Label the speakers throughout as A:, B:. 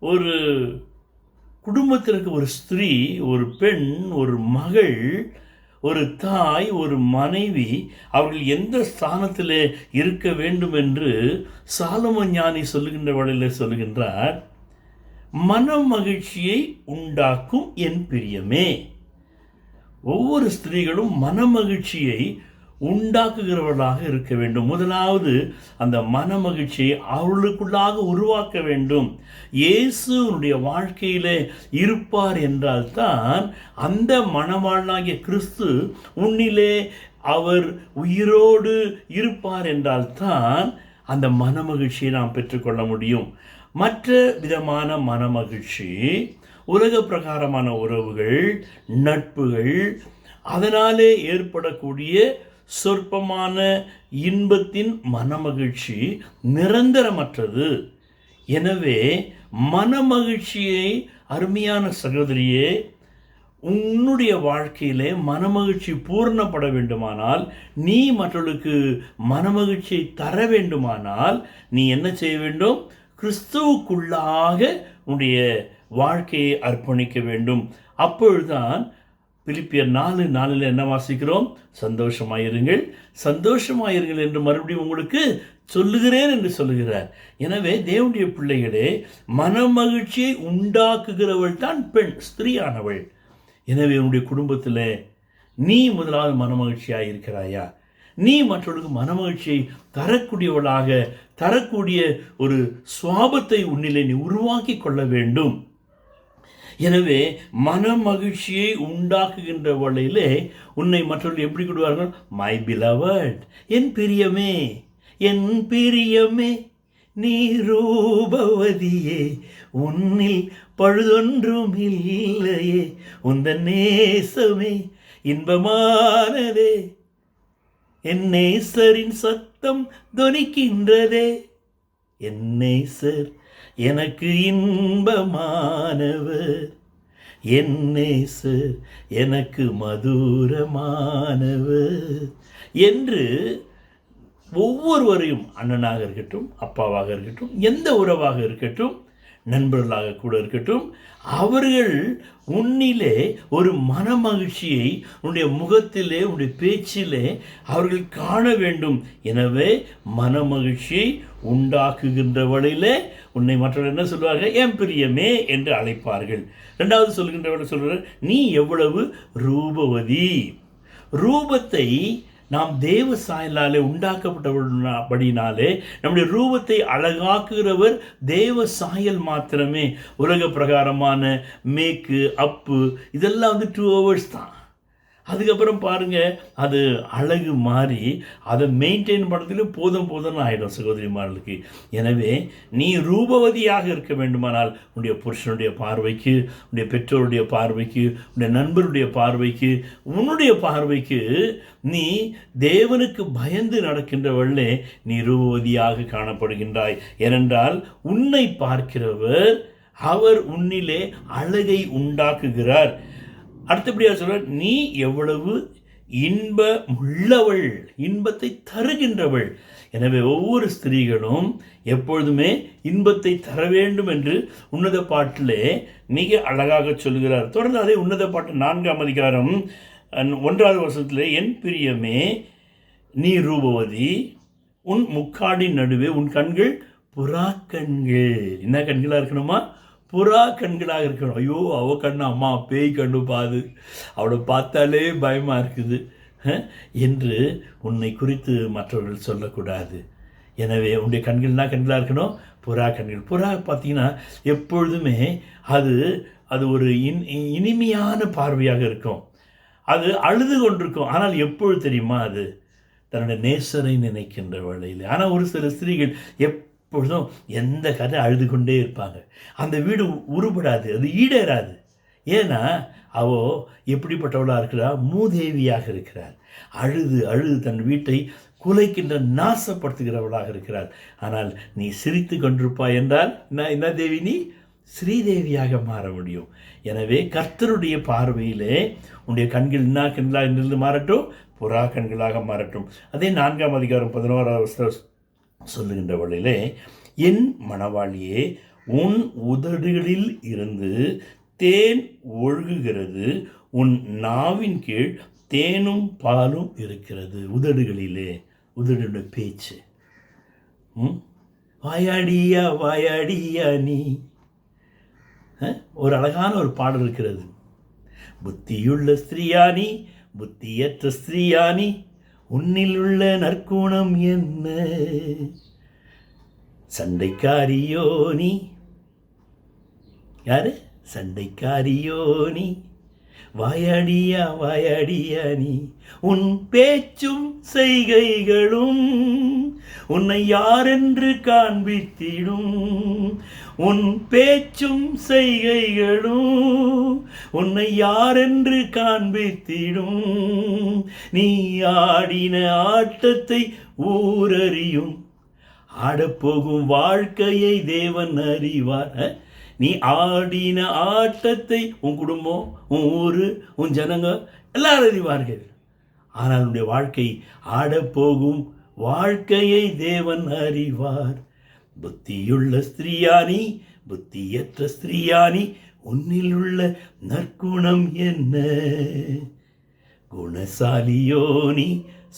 A: ஒரு குடும்பத்திற்கு ஒரு ஸ்திரீ ஒரு பெண் ஒரு மகள் ஒரு தாய் ஒரு மனைவி அவர்கள் எந்த ஸ்தானத்தில் இருக்க வேண்டும் என்று சாலமன் ஞானி சொல்லுகின்ற வழியில் சொல்லுகின்றார் மன மகிழ்ச்சியை உண்டாக்கும் என் பிரியமே. ஒவ்வொரு ஸ்திரீகளும் மன மகிழ்ச்சியை உண்டாக்குகிறவர்களாக இருக்க வேண்டும். முதலாவது அந்த மன மகிழ்ச்சியை அவர்களுக்குள்ளாக உருவாக்க வேண்டும். இயேசுனுடைய வாழ்க்கையிலே இருப்பார் என்றால்தான் அந்த மனவாழ்நாகிய கிறிஸ்து உன்னிலே அவர் உயிரோடு இருப்பார் என்றால்தான் அந்த மன மகிழ்ச்சியை நாம் பெற்றுக்கொள்ள முடியும். மற்ற விதமான மன மகிழ்ச்சி உலக பிரகாரமான உறவுகள் நட்புகள் அதனாலே ஏற்படக்கூடிய சொற்பமான இன்பத்தின் மனமகிழ்ச்சி நிரந்தரமற்றது. எனவே மனமகிழ்ச்சியை அருமையான சகோதரியே உன்னுடைய வாழ்க்கையிலே மனமகிழ்ச்சி பூர்ணப்பட வேண்டுமானால் நீ மற்றவர்களுக்கு மனமகிழ்ச்சியை தர வேண்டுமானால் நீ என்ன செய்ய வேண்டும்? கிறிஸ்துவுக்குள்ளாக உன்னுடைய வாழ்க்கையை அர்ப்பணிக்க வேண்டும். அப்பொழுதுதான் பிலிப்பியர் நாலு நாலில் என்ன வாசிக்கிறோம்? சந்தோஷமாயிருங்கள். சந்தோஷமாயிருங்கள் என்று மறுபடியும் உங்களுக்கு சொல்லுகிறேன் என்று சொல்லுகிறார். எனவே தேவனுடைய பிள்ளைகளே மனமகிழ்ச்சியை உண்டாக்குகிறவள் தான் பெண் ஸ்திரீயானவள். எனவே உன்னுடைய குடும்பத்தில் நீ முதலாவது மனமகிழ்ச்சியாக இருக்கிறாயா நீ மற்றவர்களுக்கு மனமகிழ்ச்சியை தரக்கூடியவளாக தரக்கூடிய ஒரு சுவாபத்தை உன்னிலே நீ உருவாக்கி கொள்ள வேண்டும். எனவே மன மகிழ்ச்சியை உண்டாக்குகின்ற வழியிலே உன்னை மற்றவர்கள் எப்படி கொடுவார்கள்? மை பிலவர்ட் என் பிரியமே என் பிரியமே நீ ரூபவதியே உன்னில் பழுதொன்றும் இல்லையே உந்த நேசமே இன்பமானதே என் நேசரின் சத்தம் துணிக்கின்றதே என் நேசர் எனக்கு இன்பமானவர். என் நேசர் எனக்கு மதுரமானவர். என்று ஒவ்வொருவரையும் அண்ணனாக இருக்கட்டும் அப்பாவாக இருக்கட்டும் எந்த உறவாக இருக்கட்டும் நண்பர்களாக கூட இருக்கட்டும் அவர்கள் உன்னிலே ஒரு மன மகிழ்ச்சியை உன்னுடைய முகத்திலே உன்னுடைய பேச்சிலே அவர்கள் காண வேண்டும். எனவே மன மகிழ்ச்சியை உண்டாக்குகின்ற வழியிலே உன்னை மற்றவர்கள் என்ன சொல்வார்கள்? என் பிரியமே என்று அழைப்பார்கள். ரெண்டாவது சொல்கின்றவர்கள் சொல்கிறார் நீ எவ்வளவு ரூபவதி? ரூபத்தை நாம் தேவ சாயலாலே உண்டாக்கப்பட்டபடினாலே நம்முடைய ரூபத்தை அழகாக்குகிறவர் தேவ சாயல் மாத்திரமே. உலக பிரகாரமான மேக்கு அப்பு இதெல்லாம் வந்து டூ ஹவர்ஸ் தான். அதுக்கப்புறம் பாருங்கள் அது அழகு மாறி அதை மெயின்டைன் பண்ணுறதுல போதும் போதும்னு ஆகிடும் சகோதரிமார்களுக்கு. எனவே நீ ரூபவதியாக இருக்க வேண்டுமானால் உன்னுடைய புருஷனுடைய பார்வைக்கு உன்னுடைய பெற்றோருடைய பார்வைக்கு உன்னுடைய நண்பருடைய பார்வைக்கு உன்னுடைய பார்வைக்கு நீ தேவனுக்கு பயந்து நடக்கின்றவர்களே நீ ரூபவதியாக காணப்படுகின்றாய். ஏனென்றால் உன்னை பார்க்கிறவர் அவர் உன்னிலே அழகை உண்டாக்குகிறார். அடுத்தபடியாக சொல்ற நீ எவ்வளவு இன்ப உள்ளவள் இன்பத்தை தருகின்றவள். எனவே ஒவ்வொரு ஸ்திரீகளும் எப்பொழுதுமே இன்பத்தை தர வேண்டும் என்று உன்னத பாட்டிலே மிக அழகாக சொல்கிறார். தொடர்ந்து அதே உன்னத பாட்டு நான்காம் அதிகாரம் ஒன்றாவது வருஷத்தில் என் பிரியமே நீ ரூபவதி உன் முக்காடின் நடுவே உன் கண்கள் புறா கண்கள் என்ன கண்களாக இருக்கணுமா? புறா கண்களாக இருக்கணும். ஐயோ அவ கண்ணு அம்மா பேய் கண்ணு பாது. அவளை பார்த்தாலே பயமாக இருக்குது. என்று உன்னை குறித்து மற்றவர்கள் சொல்லக்கூடாது. எனவே உன்னுடைய கண்கள்னா கண்களாக இருக்கணும்? புறா கண்கள். புறா பார்த்தீங்கன்னா எப்பொழுதுமே அது அது ஒரு இன் இனிமையான பார்வையாக இருக்கும். அது அழுது கொண்டிருக்கும். ஆனால் எப்பொழுது தெரியுமா அது? தன்னுடைய நேசரை நினைக்கின்ற வேளையில். ஆனால் ஒரு சில ஸ்திரீகள் எப் எப்பொழுதும் எந்த கதை அழுது கொண்டே இருப்பாங்க. அந்த வீடு உருப்படாது அது ஈடேறாது. ஏன்னா அவ எப்படிப்பட்டவளாக இருக்கிறார் மூதேவியாக இருக்கிறார் அழுது அழுது தன் வீட்டை குலைக்கின்ற நாசப்படுத்துகிறவளாக இருக்கிறார் ஆனால் நீ சிரித்து கொண்டிருப்பாய் என்றால் என்ன என்ன தேவி நீ? ஸ்ரீதேவியாக மாற முடியும். எனவே கர்த்தருடைய பார்வையிலே உன்னுடைய கண்கள் என்ன கண்களாக இருந்து மாறட்டும் புறா கண்களாக மாறட்டும். அதே நான்காம் அதிகாரம் பதினோராவது சொல்லுகின்ற வழியிலே என் மணவாளியே உன் உதடுகளில் இருந்து தேன் ஒழுகுகிறது. உன் நாவின் கீழ் தேனும் பாலும் இருக்கிறது உதடுகளிலே. உதடுடைய பேச்சு. ம்? வாயாடியா வாயாடியா நீ? ஒரு அழகான ஒரு பாடல் இருக்கிறது. புத்தியுள்ள ஸ்திரியானி புத்தியற்ற ஸ்திரியானி உன்னில் உள்ள நற்குணம் என்ன? சண்டைக்காரியோ நீ யாரு? சண்டைக்காரியோ நீ வாயாடியா வாயாடியா நீ. உன் பேச்சும் செய்கைகளும் உன்னை யாரென்று காண்பித்திடும். உன் பேச்சும் செய்கைகளும் உன்னை யாரென்று காண்பித்திடும். நீ ஆடின ஆட்டத்தை ஊரறியும். ஆடப்போகும் வாழ்க்கையை தேவன் அறிவார். நீ ஆடின ஆட்டத்தை உன் குடும்பம் உன் ஊர் உன் ஜனங்க எல்லாரும் அறிவார்கள். ஆனால் உன்னுடைய வாழ்க்கை ஆடப்போகும் வாழ்க்கையை தேவன் அறிவார். புத்தியுள்ள ஸ்திரியானி புத்தியற்ற ஸ்திரியானி உன்னில் உள்ள நற்குணம் என்ன? குணசாலியோனி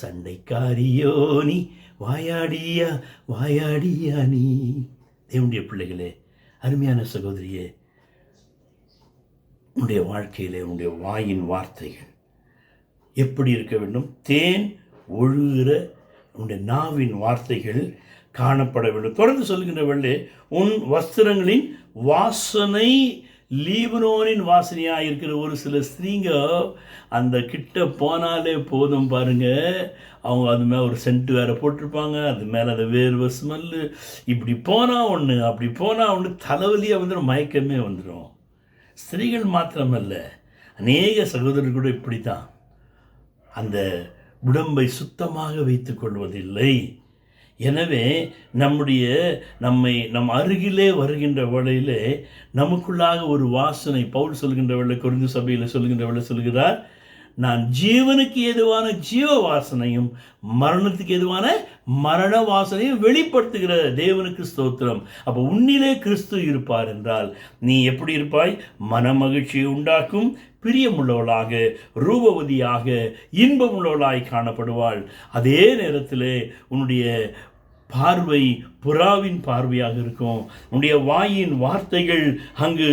A: சண்டைக்காரியோனி வாயாடியா வாயாடியா நீ? தேவனுடைய பிள்ளைகளே அருமையான சகோதரியே உன்னுடைய வாழ்க்கையிலே உன்னுடைய வாயின் வார்த்தைகள் எப்படி இருக்க வேண்டும்? தேன் ஒழுகிற உன்னுடைய நாவின் வார்த்தைகள் காணப்பட வேண்டும். தொடர்ந்து சொல்கின்ற வெள்ளே உன் வஸ்திரங்களின் வாசனை லீபனோனின் வாசனையாக இருக்கிற ஒரு சில ஸ்திரீங்க அந்த கிட்ட போனாலே போதும் பாருங்க. அவங்க அது மேலே ஒரு சென்ட் வேற போட்டிருப்பாங்க அது மேலே அந்த வேர்வை ஸ்மெல்லு. இப்படி போனால் ஒன்று அப்படி போனால் ஒன்று தலைவலியாக வந்துடும் மயக்கமே வந்துடும் ஸ்திரீகள் மாத்திரமல்ல அநேக சகோதரர்கள் கூட இப்படி தான் அந்த உடம்பை சுத்தமாக வைத்துக் கொள்வதில்லை. எனவே நம்முடைய நம்மை நம் அருகிலே வருகின்ற வேளையிலே நமக்குள்ளாக ஒரு வாசனை பவுல் சொல்கின்ற வேளை குறிந்து சபையில் சொல்கின்ற வேளை சொல்கிறார் நான் ஜீவனுக்கு ஏதுவான ஜீவ வாசனையும் மரணத்துக்கு ஏதுவான மரண வாசனையும் வெளிப்படுத்துகிற தேவனுக்கு ஸ்தோத்திரம். அப்போ உன்னிலே கிறிஸ்து இருப்பார் என்றால் நீ எப்படி இருப்பாய்? மன மகிழ்ச்சியை உண்டாக்கும் பிரியமுள்ளவளாக ரூபவதியாக இன்பமுள்ளவளாய் காணப்படுவாள். அதே நேரத்தில் உன்னுடைய பார்வை புறாவின் பார்வையாக இருக்கும். உன்னுடைய வாயின் வார்த்தைகள் அங்கு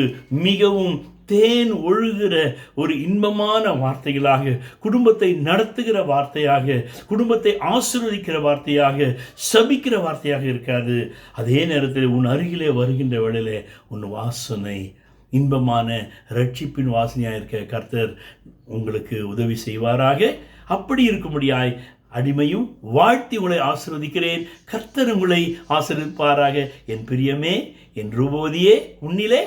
A: மிகவும் தேன் ஒழுகிற ஒரு இன்பமான வார்த்தைகளாக குடும்பத்தை நடத்துகிற வார்த்தையாக குடும்பத்தை ஆசீர்வதிக்கிற வார்த்தையாக சபிக்கிற வார்த்தையாக இருக்காது. அதே நேரத்தில் உன் அருகிலே வருகின்ற வேளையிலே உன் வாசனை இன்பமான ரட்சிப்பின் வாசனையாக இருக்க கர்த்தர் உங்களுக்கு உதவி செய்வாராக. அப்படி இருக்கும்படியாய் அடிமையும் வாழ்த்தி உங்களை ஆசிர்வதிக்கிறேன். கர்த்தர் உங்களை ஆசீர்வதிப்பாராக என் பிரியமே என் ரூபவதியே உன்னிலே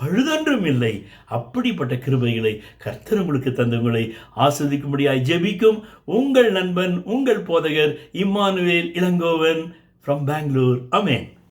A: பழுதொன்றும் இல்லை. அப்படிப்பட்ட கிருபைகளை கர்த்தர் உங்களுக்கு தந்தவங்களை ஆஸ்வதிக்கும்படியாய் ஜெபிக்கும் உங்கள் நண்பன் உங்கள் போதகர் Immanuel Ilangovan from Bangalore amen